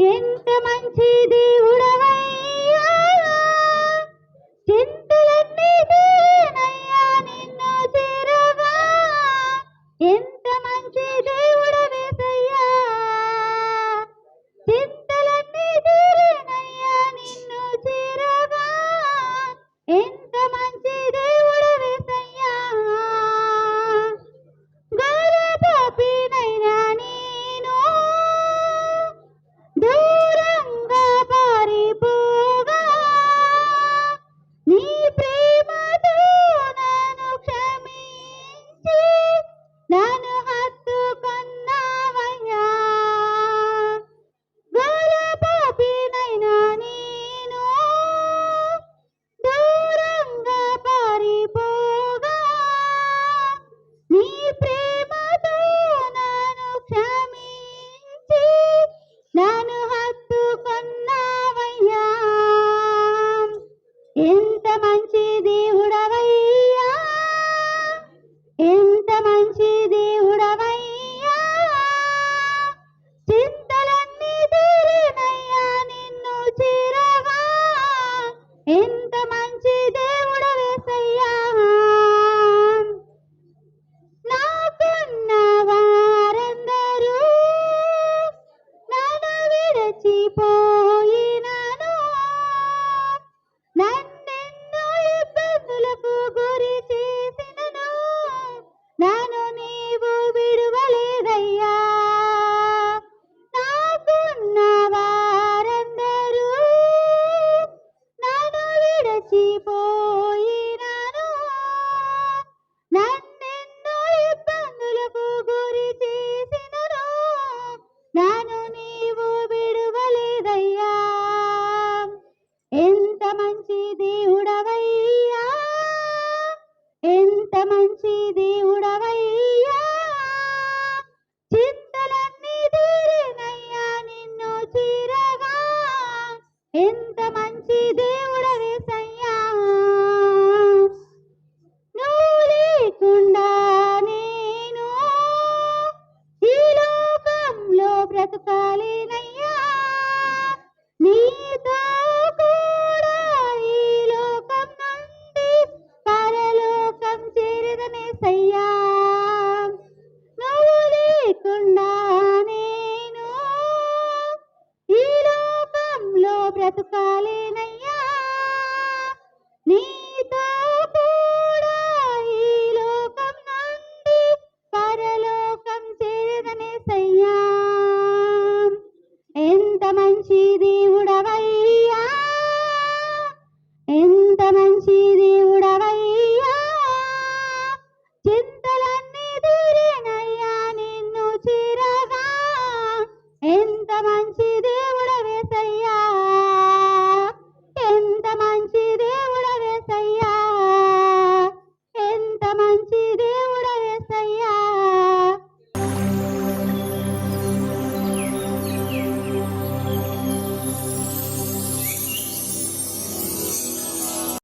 ఎంత మంచి దేవుడవయ్యా? in 自己的。బ్రతకాలేనయ్యా. నీతో ఈ లోకం నుండి పరలోకం చేరదనేసయ్యా ఎంత మంచి దేవుడవయ్యా. ఎంత మంచిది